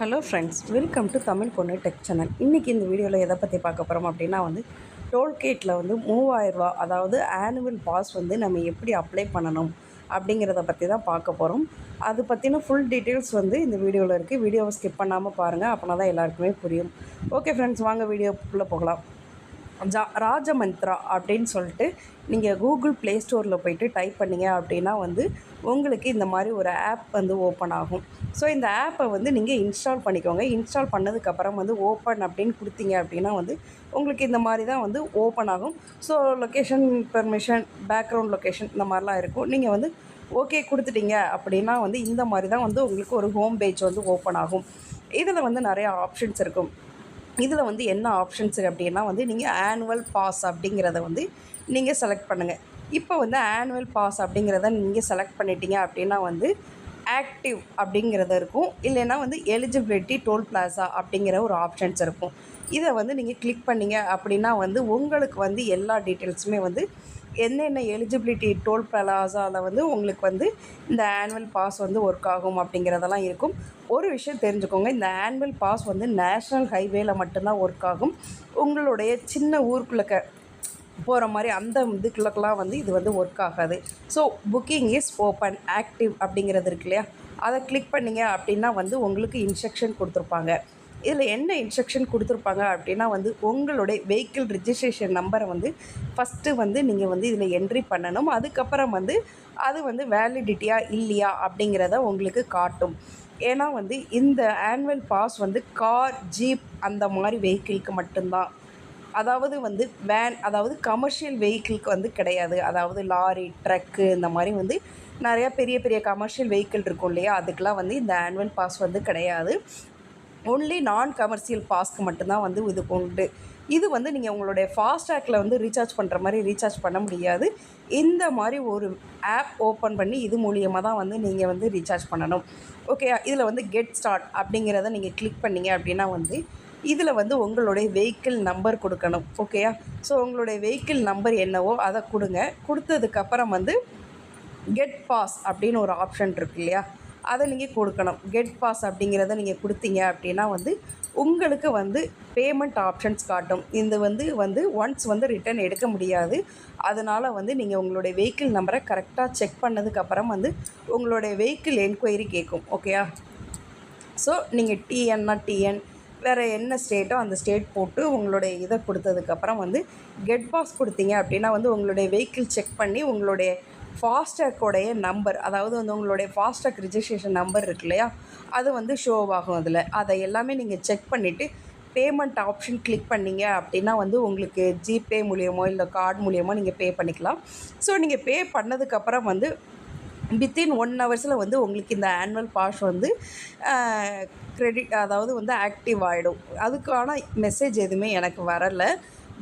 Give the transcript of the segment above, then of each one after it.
Hello friends welcome to Tamil பொண்ணு tech channel இன்றைக்கி இந்த வீடியோவில் எதை பற்றி பார்க்க போகிறோம் அப்படின்னா வந்து டோல்கேட்டில் வந்து மூவாயிரரூவா அதாவது ஆனுவல் பாஸ் வந்து நம்ம எப்படி அப்ளை பண்ணணும் அப்படிங்கிறத பற்றி தான் பார்க்க போகிறோம் அது பற்றின ஃபுல் டீட்டெயில்ஸ் வந்து இந்த வீடியோவில் இருக்குது வீடியோவை ஸ்கிப் பண்ணாமல் பாருங்கள் அப்படின்னா தான் எல்லாருக்குமே புரியும். ஓகே ஃப்ரெண்ட்ஸ் வாங்க வீடியோக்குள்ளே போகலாம். ஜா ராஜமந்த்ரா அப்படின்னு சொல்லிட்டு நீங்கள் கூகுள் ப்ளே ஸ்டோரில் போயிட்டு டைப் பண்ணீங்க அப்படின்னா வந்து உங்களுக்கு இந்த மாதிரி ஒரு ஆப் வந்து ஓப்பன் ஆகும். ஸோ இந்த ஆப்பை வந்து நீங்கள் இன்ஸ்டால் பண்ணிக்கோங்க. இன்ஸ்டால் பண்ணதுக்கப்புறம் வந்து ஓப்பன் அப்படின்னு கொடுத்தீங்க அப்படின்னா வந்து உங்களுக்கு இந்த மாதிரி தான் வந்து ஓப்பன் ஆகும். So location permission background location இந்த மாதிரிலாம் இருக்கும். நீங்கள் வந்து ஓகே கொடுத்துட்டீங்க அப்படின்னா வந்து இந்த மாதிரி தான் வந்து உங்களுக்கு ஒரு ஹோம் பேஜ் வந்து ஓப்பன் ஆகும். இதில் வந்து நிறையா ஆப்ஷன்ஸ் இருக்கும். இதில் வந்து என்ன ஆப்ஷன்ஸ் அப்படின்னா வந்து நீங்கள் ஆனுவல் பாஸ் அப்படிங்கிறத வந்து நீங்கள் செலக்ட் பண்ணுங்கள் இப்போ வந்து ஆனுவல் பாஸ் அப்படிங்கிறத நீங்கள் செலக்ட் பண்ணிட்டீங்க அப்படின்னா வந்து ஆக்டிவ் அப்படிங்கிறது இருக்கும். இல்லைன்னா வந்து எலிஜிபிலிட்டி டோல் பிளாசா அப்படிங்கிற ஒரு ஆப்ஷன்ஸ் இருக்கும். இதை வந்து நீங்கள் கிளிக் பண்ணீங்க அப்படின்னா வந்து உங்களுக்கு வந்து எல்லா டீட்டெயில்ஸுமே வந்து என்னென்ன எலிஜிபிலிட்டி டோல் பிளாசாவில் வந்து உங்களுக்கு வந்து இந்த ஆனுவல் பாஸ் வந்து ஒர்க் ஆகும் அப்படிங்கிறதெல்லாம் இருக்கும். ஒரு விஷயம் தெரிஞ்சுக்கோங்க. இந்த ஆனுவல் பாஸ் வந்து நேஷ்னல் ஹைவேல மட்டும்தான் ஒர்க் ஆகும். உங்களுடைய சின்ன ஊருக்குள்ளே போகிற மாதிரி அந்த இதுக்குள்ளக்கெல்லாம் வந்து இது வந்து ஒர்க் ஆகாது. So booking is open active அப்படிங்கிறது இருக்கு இல்லையா? அதை கிளிக் பண்ணிங்க அப்படின்னா வந்து உங்களுக்கு இன்ஸ்ட்ரக்ஷன் கொடுத்துருப்பாங்க. இதில் என்ன இன்ஸ்ட்ரக்ஷன் கொடுத்துருப்பாங்க அப்படின்னா வந்து உங்களுடைய வெஹிக்கிள் ரிஜிஸ்ட்ரேஷன் நம்பரை வந்து ஃபஸ்ட்டு வந்து நீங்கள் வந்து இதில் என்ட்ரி பண்ணணும். அதுக்கப்புறம் வந்து அது வந்து வேலிடிட்டியாக இல்லையா அப்படிங்கிறத உங்களுக்கு காட்டும். ஏன்னா வந்து இந்த ஆனுவல் பாஸ் வந்து கார் ஜீப் அந்த மாதிரி வெஹிக்கிளுக்கு மட்டும்தான். அதாவது வந்து வேன் அதாவது கமர்ஷியல் வெஹிக்கிளுக்கு வந்து கிடையாது. அதாவது லாரி ட்ரக்கு இந்த மாதிரி வந்து நிறையா பெரிய பெரிய கமர்ஷியல் வெஹிக்கிள் இருக்கும் இல்லையா? அதுக்கெலாம் வந்து இந்த ஆனுவல் பாஸ் வந்து கிடையாது. ஒன்லி நான் கமர்ஷியல் பாஸ்க்கு மட்டும்தான் வந்து இது உண்டு. இது வந்து நீங்கள் உங்களுடைய ஃபாஸ்டாகில் வந்து ரீசார்ஜ் பண்ணுற மாதிரி ரீசார்ஜ் பண்ண முடியாது. இந்த மாதிரி ஒரு ஆப் ஓப்பன் பண்ணி இது மூலியமாக தான் வந்து நீங்கள் வந்து ரீசார்ஜ் பண்ணணும். ஓகே இதில் வந்து கெட் ஸ்டார்ட் அப்படிங்கிறத நீங்கள் கிளிக் பண்ணீங்க அப்படின்னா வந்து இதில் வந்து உங்களுடைய வெஹிக்கிள் நம்பர் கொடுக்கணும் ஓகேயா ஸோ உங்களுடைய வெஹிக்கிள் நம்பர் என்னவோ அதை கொடுங்க. கொடுத்ததுக்கப்புறம் வந்து கெட் பாஸ் அப்படின்னு ஒரு ஆப்ஷன் இருக்கு இல்லையா? அதை நீங்கள் கொடுக்கணும். கெட் பாஸ் அப்படிங்கிறத நீங்கள் கொடுத்தீங்க அப்படின்னா வந்து உங்களுக்கு வந்து பேமெண்ட் ஆப்ஷன்ஸ் காட்டும். இது வந்து வந்து ஒன்ஸ் வந்து ரிட்டர்ன் எடுக்க முடியாது. அதனால் வந்து நீங்கள் உங்களுடைய வெஹிக்கிள் நம்பரை கரெக்டாக செக் பண்ணதுக்கப்புறம் வந்து உங்களுடைய வெஹிக்கிள் என்கொயரி கேட்கும் ஓகேயா ஸோ நீங்கள் டிஎன்னா டிஎன் வேறு என்ன ஸ்டேட்டோ அந்த ஸ்டேட் போட்டு உங்களுடைய இதை கொடுத்ததுக்கப்புறம் வந்து கெட் பாஸ் கொடுத்தீங்க அப்படின்னா வந்து உங்களுடைய வெஹிக்கிள் செக் பண்ணி உங்களுடைய ஃபாஸ்டேக்கோடைய நம்பர் அதாவது வந்து உங்களுடைய ஃபாஸ்டேக் ரிஜிஸ்ட்ரேஷன் நம்பர் இருக்கு இல்லையா? அது வந்து ஷோ ஆகும் அதில். அதை எல்லாமே நீங்கள் செக் பண்ணிவிட்டு பேமெண்ட் ஆப்ஷன் கிளிக் பண்ணீங்க அப்படின்னா வந்து உங்களுக்கு ஜிபே மூலியமோ இல்லை கார்டு மூலியமோ நீங்கள் பே பண்ணிக்கலாம். ஸோ நீங்கள் பே பண்ணதுக்கப்புறம் வந்து வித்தின் ஒன் ஹவர்ஸில் வந்து உங்களுக்கு இந்த ஆனுவல் பாஸ் வந்து க்ரெடிட் அதாவது வந்து ஆக்டிவ் ஆகிடும் அதுக்கான மெசேஜ் எதுவுமே எனக்கு வரலை.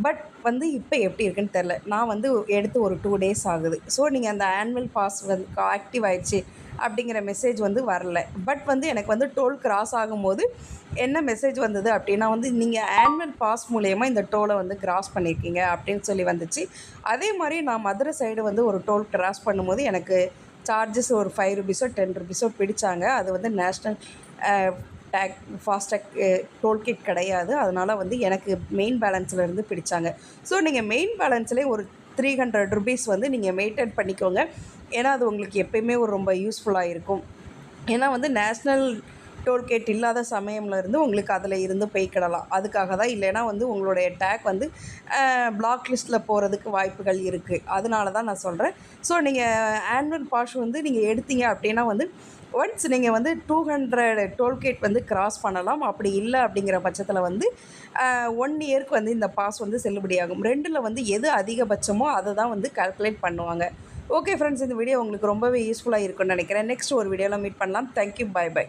பட் வந்து இப்போ எப்படி இருக்குன்னு தெரில நான் வந்து எடுத்து ஒரு டூ டேஸ் ஆகுது. ஸோ நீங்கள் அந்த ஆனுவல் பாஸ் வந்து ஆக்டிவ் ஆயிடுச்சு அப்படிங்கிற மெசேஜ் வந்து வரல. பட் வந்து எனக்கு வந்து டோல் கிராஸ் ஆகும்போது என்ன மெசேஜ் வந்தது அப்படின்னா வந்து நீங்கள் ஆனுவல் பாஸ் மூலயமா இந்த டோலை வந்து கிராஸ் பண்ணியிருக்கீங்க அப்படின்னு சொல்லி வந்துச்சு. அதே மாதிரி நான் மதுரை சைடு வந்து ஒரு டோல் கிராஸ் பண்ணும்போது எனக்கு சார்ஜஸ் ஒரு ஃபைவ் ருபீஸோ டென் ருபீஸோ பிடிச்சாங்க. அது வந்து நேஷ்னல் டேக் ஃபாஸ்டேக் டோல்கேட் கிடையாது. அதனால் வந்து எனக்கு மெயின் பேலன்ஸ்லேருந்து பிடிச்சாங்க. ஸோ நீங்கள் மெயின் பேலன்ஸ்லேயே ஒரு த்ரீ ஹண்ட்ரட் ருபீஸ் வந்து நீங்கள் மெயின்டைன் பண்ணிக்கோங்க. ஏன்னா அது உங்களுக்கு எப்பயுமே ஒரு ரொம்ப யூஸ்ஃபுல்லாக இருக்கும். ஏன்னா வந்து நேஷ்னல் டோல்கேட் இல்லாத சமயம்ல இருந்து உங்களுக்கு அதில் இருந்து போய்க்கிடலாம் அதுக்காக தான் இல்லைன்னா வந்து உங்களுடைய டேக் வந்து பிளாக் லிஸ்ட்டில் போகிறதுக்கு வாய்ப்புகள் இருக்குது அதனால தான் நான் சொல்கிறேன் ஸோ நீங்கள் ஆனுவல் பாஷ் வந்து நீங்கள் எடுத்தீங்க அப்படின்னா வந்து ஒன்ஸ் நீங்கள் வந்து டூ ஹண்ட்ரட் டோல்கேட் வந்து கிராஸ் பண்ணலாம். அப்படி இல்லை அப்படிங்கிற பட்சத்தில் வந்து ஒன் இயருக்கு வந்து இந்த பாஸ் வந்து செல்லுபடியாகும். ரெண்டில் வந்து எது அதிகபட்சமோ அதை தான் வந்து கால்குலேட் பண்ணுவாங்க. ஓகே ஃப்ரெண்ட்ஸ் இந்த வீடியோ உங்களுக்கு ரொம்பவே யூஸ்ஃபுல்லாக இருக்கும்னு நினைக்கிறேன். நெக்ஸ்ட் ஒரு வீடியோவில் மீட் பண்ணலாம். Thank you bye by